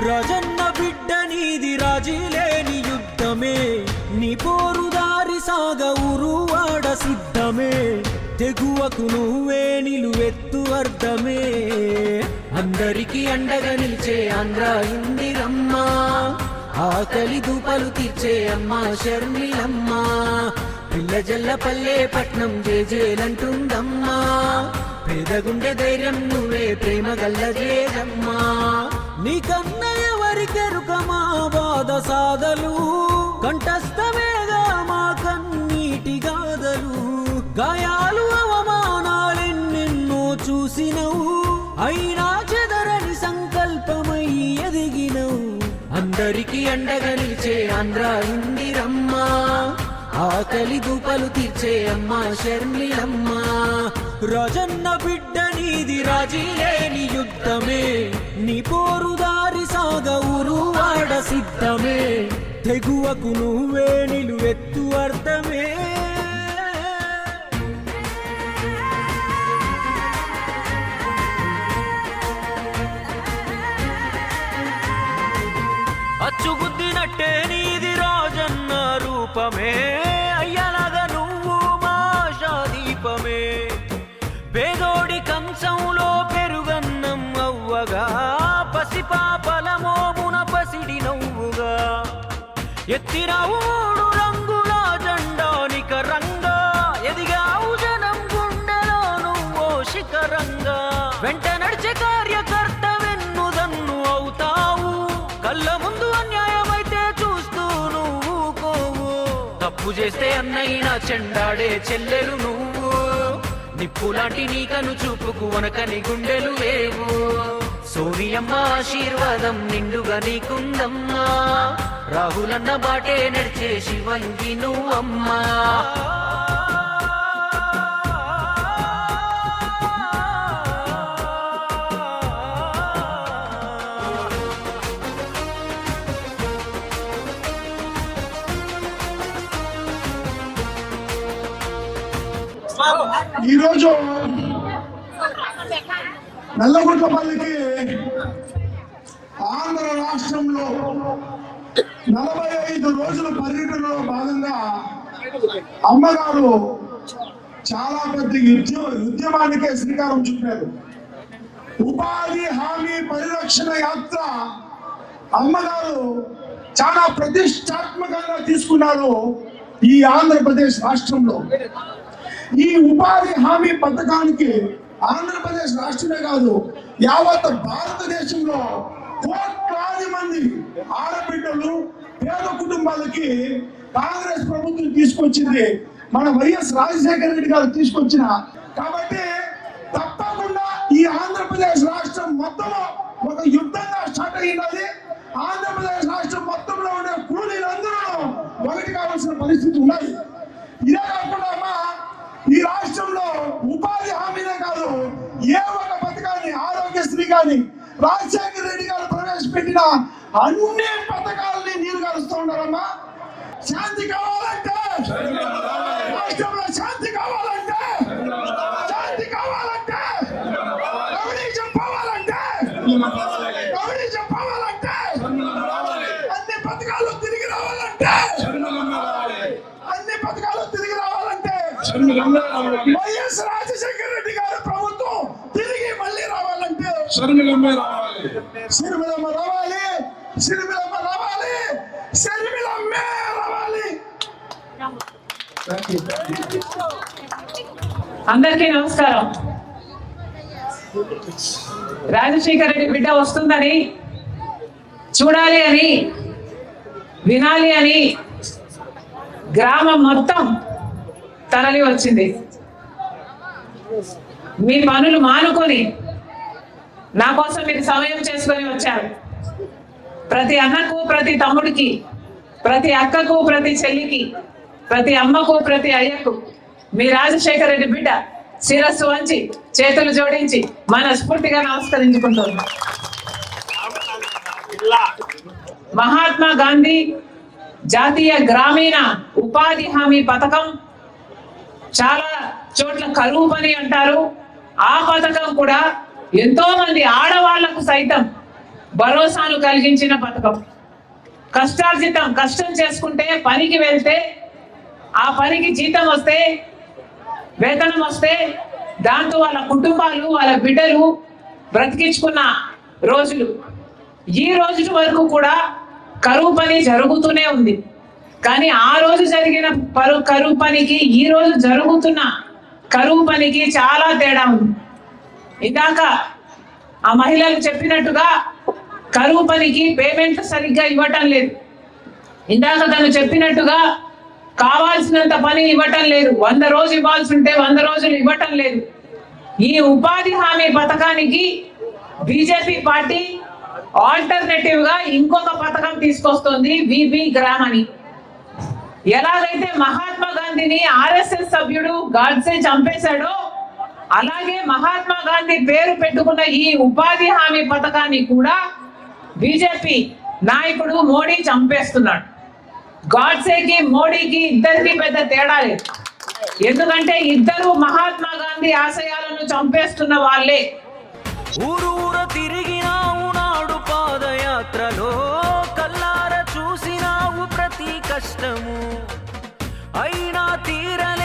రాజన్న బిడ్డ రాజీ లేని యుద్ధమే. నీ పోరుదారి సాగ ఉరువాడ సిద్ధమే. తెగువకు నువ్వే నిలువెత్తు అర్థమే. అందరికీ అండగా నిలిచే ఆంధ్ర ఇందిరమ్మ. ఆకలి దూపలు తీర్చే అమ్మ షర్మిలమ్మ. పిల్ల జల్ల పల్లె పట్నం జేజేలంటుందమ్మా. పేదగుండె ధైర్యం నువ్వే ప్రేమ గల్లజేదమ్మా నీకన్న ఎవరికెరుక మా బాధ సాధలు? కంఠస్థమేగా మా కన్నీటి గాథలు గాయాలు అవమానాలెన్నెన్నో చూసినవు. అయినా చెదరని సంకల్పమై ఎదిగినవు. అందరికీ అండగా నిలిచే ఆంధ్ర ఇందిరమ్మా ఆకలి దూపలు తీర్చే అమ్మ షర్మిలమ్మ రాజన్న బిడ్డ నీది రాజీ లేని యుద్ధమే. నీ పోరుదారి సాగ ఉరువాడ సిద్ధమే. తెగువకు నువ్వే నిలువెత్తు అర్థమే. అచ్చుగుద్దినట్టే నీది రాజన్న రూపమే. ఎత్తిన ఊడు రంగుల జెండానిక రంగా ఎదిగావు జనం గుండెలో ఓ శిఖరంగా. వెంట నడిచే కార్యకర్త వెన్నుదన్ను అవుతావు. కళ్ళ ముందు అన్యాయమైతే చూస్తూ నువ్వు కోవు తప్పు చేస్తే అన్నయ్య చెండాడే చెల్లెలు నువ్వు. నిప్పులాంటి నీకను చూపుకు వనకని గుండెలు వేవు సోనియమ్మ ఆశీర్వాదం నిండుగా నీకుందమ్మా. రాహులన్న బాటే నడిచే శివంగి నువ్వమ్మా. ఈరోజు నల్లగుట్లపల్లికి ఆంధ్ర రాష్ట్రంలో నలభై ఐదు రోజుల పర్యటనలో భాగంగా అమ్మగారు చాలా పెద్ద ఉద్యమ ఉద్యమానికే శ్రీకారం చుట్టారు. ఉపాధి హామీ పరిరక్షణ యాత్ర అమ్మగారు చాలా ప్రతిష్టాత్మకంగా తీసుకున్నారు ఈ ఆంధ్రప్రదేశ్ రాష్ట్రంలో. ఈ ఉపాధి హామీ పథకానికి ఆంధ్రప్రదేశ్ రాష్ట్రమే కాదు యావత్ భారతదేశంలో కోట్లాది మంది ఆడబిడ్డలు పేద కుటుంబాలకి కాంగ్రెస్ ప్రభుత్వం తీసుకొచ్చింది. మన వైఎస్ రాజశేఖర రెడ్డి గారు తీసుకొచ్చిన. కాబట్టి తప్పకుండా ఈ ఆంధ్రప్రదేశ్ రాష్ట్రం మొత్తం ఒక యుద్ధంగా స్టార్ట్ అయినది ఆంధ్రప్రదేశ్ రాష్ట్రం మొత్తంలో ఉండే కూలీలందరూ ఒకటి కావాల్సిన పరిస్థితి ఉన్నది. ఇదే కాకుండా ఈ రాష్ట్రంలో ఉపాధి హామీనే కాదు ఏ ఒక పథకాన్ని ఆరోగ్యశ్రీ కానీ రాజశేఖర రెడ్డి గారు ప్రవేశపెట్టిన అన్ని పథకాలని నీరు కలుస్తూ ఉన్నారమ్మా. శాంతి కావాలంటే రాష్ట్రంలో శాంతి కావాలంటే శాంతి కావాలంటే రౌడీజం పోవాలంటే రౌడీజం పోవాలంటే అన్ని పథకాలు తిరిగి రావాలంటే అన్ని పథకాలు తిరిగి రావాలంటే వైఎస్ రాజశేఖర రెడ్డి గారు ప్రభుత్వం తిరిగి మళ్ళీ రావాలంటే షర్మిలమ్మే రావాలి. సిరిమిలమ్మ రావాలి. సిరిమిలమ్మ రావాలి. సిరిమిలమ్మే రావాలి. అందరికీ నమస్కారం. రాజశేఖర రెడ్డి బిడ్డ వస్తుందని చూడాలి అని వినాలి అని గ్రామం మొత్తం తరలి వచ్చింది మీ పనులు మానుకొని నా కోసం మీరు సమయం చేసుకొని వచ్చారు. ప్రతి అన్నకు ప్రతి తమ్ముడికి ప్రతి అక్కకు ప్రతి చెల్లికి ప్రతి అమ్మకు ప్రతి అయ్యకు మీ రాజశేఖర రెడ్డి బిడ్డ శిరస్సు వంచి చేతులు జోడించి మనస్ఫూర్తిగా నమస్కరించుకుంటుంది మహాత్మా గాంధీ జాతీయ గ్రామీణ ఉపాధి హామీ పథకం చాలా చోట్ల కరువు పని అంటారు. ఆ పథకం కూడా ఎంతో మంది ఆడవాళ్ళకు సైతం భరోసాను కలిగించిన పథకం. కష్టార్జితం కష్టం చేసుకుంటే పనికి వెళ్తే ఆ పనికి జీతం వస్తే వేతనం వస్తే దాంతో వాళ్ళ కుటుంబాలు వాళ్ళ బిడ్డలు బ్రతికించుకున్న రోజులు. ఈ రోజు వరకు కూడా కరువు పని జరుగుతూనే ఉంది. కానీ ఆ రోజు జరిగిన పరు కరువు పనికి ఈ రోజు జరుగుతున్న కరువు పనికి చాలా తేడా ఉంది. ఇందాక ఆ మహిళలు చెప్పినట్టుగా కరువు పనికి పేమెంట్ సరిగ్గా ఇవ్వటం లేదు. ఇందాక తను చెప్పినట్టుగా కావాల్సినంత పని ఇవ్వటం లేదు. వంద రోజు ఇవ్వాల్సి ఉంటే వంద రోజులు ఇవ్వటం లేదు. ఈ ఉపాధి హామీ పథకానికి బీజేపీ పార్టీ ఆల్టర్నేటివ్గా ఇంకొక పథకం తీసుకొస్తుంది విబి గ్రామ్ అని ఎలాగైతే మహాత్మా గాంధీని ఆర్ఎస్ఎస్ సభ్యుడు గాడ్సే చంపేశాడో అలాగే మహాత్మా గాంధీ పేరు పెట్టుకున్న ఈ ఉపాధి హామీ పథకాన్ని కూడా బీజేపీ నాయకుడు మోడీ చంపేస్తున్నాడు. గాడ్సేకి మోడీకి ఇద్దరికి పెద్ద తేడా లేదు. ఎందుకంటే ఇద్దరు మహాత్మా గాంధీ ఆశయాలను చంపేస్తున్న వాళ్ళే. ఊరు తిరిగినావు నాడు పాదయాత్రలో కల్లార చూసినావు ప్రతి కష్టము. అయినా తీరలే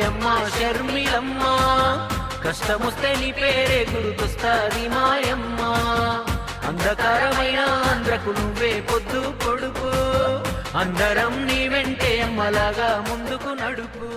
కొరకే అమ్మా షర్మిలమ్మ కష్టమొస్తే నీ పేరే గుర్తొస్తాది మాయమ్మ. అంధకారమైన ఆంధ్రకు నువ్వే పొద్దు కొడుకు. అందరం నీ వెంటే అమ్మలాగా ముందుకు నడుపు.